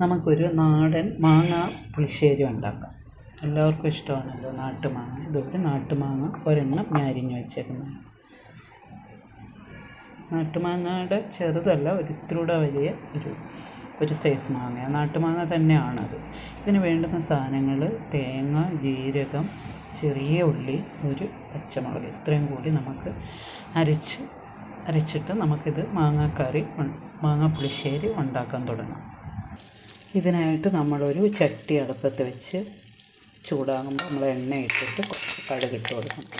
നമുക്കൊരു നാടൻ മാങ്ങ പുളിശ്ശേരി ഉണ്ടാക്കാം. എല്ലാവർക്കും ഇഷ്ടമാണല്ലോ നാട്ടുമാങ്ങ. ഇതൊരു നാട്ടുമാങ്ങ ഒരെണ്ണം ഞാൻ അരിഞ്ഞു വെച്ചേക്കുന്നത്. നാട്ടുമാങ്ങയുടെ ചെറുതല്ല ഒരു ഇത്തിരൂടെ വലിയ ഒരു ഒരു സൈസ് മാങ്ങ നാട്ടുമാങ്ങ തന്നെയാണത്. ഇതിന് വേണ്ടുന്ന സാധനങ്ങൾ തേങ്ങ ജീരകം ചെറിയ ഉള്ളി ഒരു പച്ചമുളക് ഇത്രയും കൂടി നമുക്ക് അരച്ച് അരച്ചിട്ട് നമുക്കിത് മാങ്ങാക്കറി മാങ്ങാ മാങ്ങ പുളിശ്ശേരി ഉണ്ടാക്കാൻ തുടങ്ങാം. ഇതിനായിട്ട് നമ്മളൊരു ചട്ടി അടുപ്പത്ത് വെച്ച് ചൂടാകുമ്പോൾ നമ്മൾ എണ്ണ ഇട്ടിട്ട് കുറച്ച് കടുകിട്ട് കൊടുക്കണം.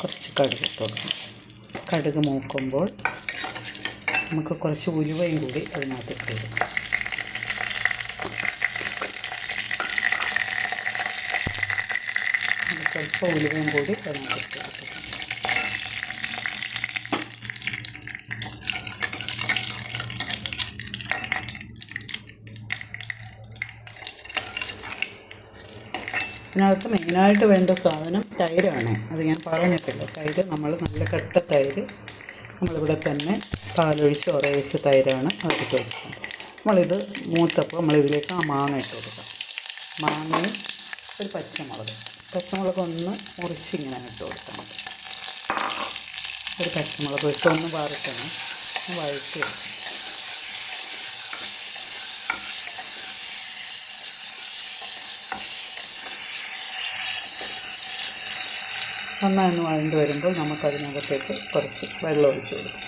കുറച്ച് കടുകിട്ട് കൊടുക്കണം. കടുക് മൂക്കുമ്പോൾ നമുക്ക് കുറച്ച് ഉലുവയും കൂടി അതിനകത്ത് ഇട്ട് കൊടുക്കും. സ്വല്പം ഉലുവയും കൂടി അതിനകത്ത് ഇട്ട് കൊടുക്കാം. ഇതിനകത്ത് മെയിനായിട്ട് വേണ്ട സാധനം തൈരാണ്. അത് ഞാൻ പറഞ്ഞിട്ടില്ല. തൈര് നമ്മൾ നല്ല കട്ട തൈര് നമ്മളിവിടെ തന്നെ പാലൊഴിച്ച് ഉറയിച്ച് തൈരാണ് അതിട്ട് വെച്ചത് നമ്മളിത് മൂത്തപ്പോൾ നമ്മളിതിലേക്ക് ആ മാങ്ങ ഇട്ട് കൊടുക്കാം. മാങ്ങയും ഒരു പച്ചമുളക്. പച്ചമുളക് ഒന്ന് മുറിച്ച് ഇങ്ങനെ ഇട്ട് കൊടുക്കാം ഒരു പച്ചമുളക് ഇട്ട് ഒന്ന് വറുക്കണം വഴറ്റി നന്നായി വഴണ്ട് വരുമ്പോൾ നമുക്കതിനകത്തേക്ക് കുറച്ച് വെള്ളം ഒഴിച്ച് കൊടുക്കാം.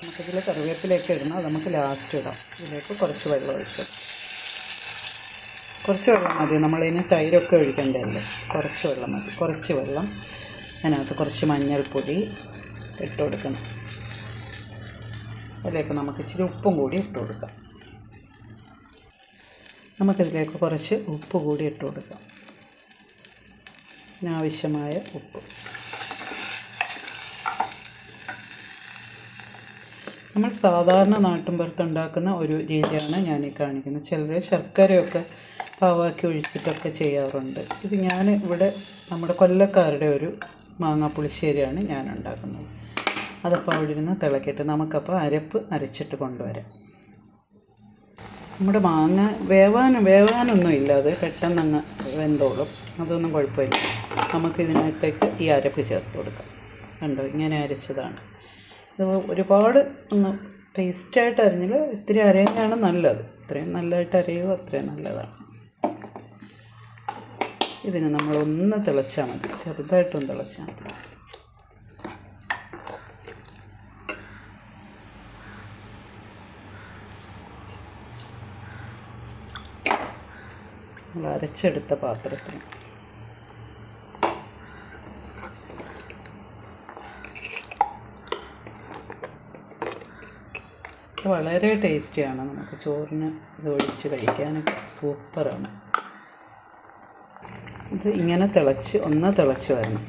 നമുക്കിതിൽ കറിവേപ്പിലേക്ക് ഇടണം നമുക്ക് ലാസ്റ്റ് ഇടാം. ഇതിലേക്ക് കുറച്ച് വെള്ളം ഒഴിച്ച് കുറച്ച് വെള്ളം മതി. നമ്മളിതിന് തൈരൊക്കെ ഒഴിക്കേണ്ടതല്ലേ കുറച്ച് വെള്ളം മതി. കുറച്ച് വെള്ളം അതിനകത്ത് കുറച്ച് മഞ്ഞൾപ്പൊടി ഇട്ട് കൊടുക്കണം. അതിലേക്ക് നമുക്ക് ഇച്ചിരി ഉപ്പും കൂടി ഇട്ട് കൊടുക്കാം. നമുക്കിതിലേക്ക് കുറച്ച് ഉപ്പ് കൂടി ഇട്ട് കൊടുക്കാം. ആവശ്യമായ ഉപ്പ്. നമ്മൾ സാധാരണ നാട്ടിൻപുറത്ത് ഉണ്ടാക്കുന്ന ഒരു രീതിയാണ് ഞാൻ ഈ കാണിക്കുന്നത്. ചിലർ ശർക്കരയൊക്കെ പാവാക്കി ഒഴിച്ചിട്ടൊക്കെ ചെയ്യാറുണ്ട്. ഇത് ഞാൻ ഇവിടെ നമ്മുടെ കൊല്ലക്കാരുടെ ഒരു മാങ്ങ പുളിശ്ശേരിയാണ് ഞാൻ ഉണ്ടാക്കുന്നത്. അതപ്പോൾ അവിടെ ഇരുന്ന് തിളക്കിയിട്ട് നമുക്കപ്പോൾ അരപ്പ് അരച്ചിട്ട് കൊണ്ടുവരാം. നമ്മുടെ മാങ്ങ വേവാനും വേവാനൊന്നും ഇല്ലാതെ പെട്ടെന്നങ്ങ് വെന്തോളും. അതൊന്നും കുഴപ്പമില്ല. നമുക്ക് ഇതിനകത്തേക്ക് ഈ അരപ്പ് ചേർത്ത് കൊടുക്കാം. കണ്ടോ? ഇങ്ങനെ അരച്ചതാണ്. ഇത് ഒരുപാട് ഒന്ന് ടേസ്റ്റായിട്ട് അരിഞ്ഞാൽ ഇത്തിരി അരയുന്നതാണ് നല്ലത്. ഇത്രയും നല്ലതായിട്ട് അരയുമോ അത്രയും നല്ലതാണ്. ഇതിന് നമ്മളൊന്ന് തിളച്ചാൽ മതി. ചെറുതായിട്ടൊന്ന് തിളച്ചാൽ മതി. നമ്മൾ അരച്ചെടുത്ത പാത്രത്തിന് വളരെ ടേസ്റ്റിയാണ് നമുക്ക് ചോറിന് ഇത് ഒഴിച്ച് കഴിക്കാനൊക്കെ. സൂപ്പറാണ്. ഇത് ഇങ്ങനെ തിളച്ച് ഒന്ന് തിളച്ച് വരണം.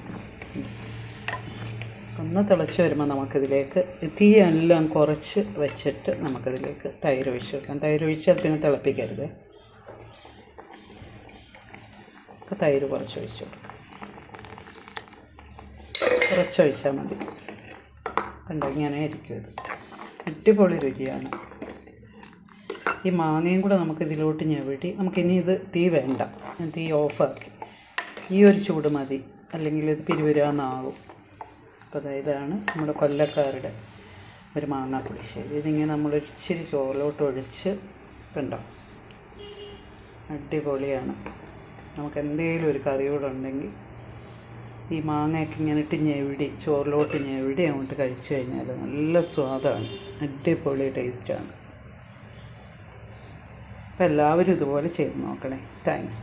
ഒന്ന് തിളച്ച് വരുമ്പോൾ നമുക്കിതിലേക്ക് തീ എല്ലാം കുറച്ച് വെച്ചിട്ട് നമുക്കതിലേക്ക് തൈര് ഒഴിച്ച് വെക്കാം തൈര് ഒഴിച്ചാൽ പിന്നെ തിളപ്പിക്കരുത്. അപ്പോൾ തൈര് കുറച്ച് ഒഴിച്ച് കൊടുക്കാം. കുറച്ചൊഴിച്ചാൽ മതി. കണ്ടോ ഇങ്ങനെ ആയിരിക്കും ഇത്. അടിപൊളി രുചിയാണ്. ഈ മാങ്ങയും കൂടെ നമുക്ക് ഇതിലോട്ട് ഞെവിടി. നമുക്കിനി ഇത് തീ വേണ്ട. തീ ഓഫാക്കി. ഈ ഒരു ചൂട് മതി. അല്ലെങ്കിൽ ഇത് പിരിവരാന്നാവും. അപ്പോൾ അതായത് ഇതാണ് നമ്മുടെ കൊല്ലക്കാരുടെ ഒരു മാങ്ങ പുളിശ്ശേരി ഇതിങ്ങനെ നമ്മൾ ഇച്ചിരി ചോറിലോട്ട് ഒഴിച്ച് കണ്ടോ? അടിപൊളിയാണ്. നമുക്ക് എന്തെങ്കിലും ഒരു കറിയോട് ഉണ്ടെങ്കിൽ ഈ മാങ്ങയൊക്കെ ഇങ്ങനെ ഇട്ട് ഞെവിടി ചോറിലോട്ട് ഞെവിടി അങ്ങോട്ട് കഴിച്ചു കഴിഞ്ഞാൽ നല്ല സ്വാദാണ്. അടിപൊളി ടേസ്റ്റാണ്. അപ്പോൾ എല്ലാവരും ഇതുപോലെ ചെയ്ത് നോക്കണേ. താങ്ക്സ്.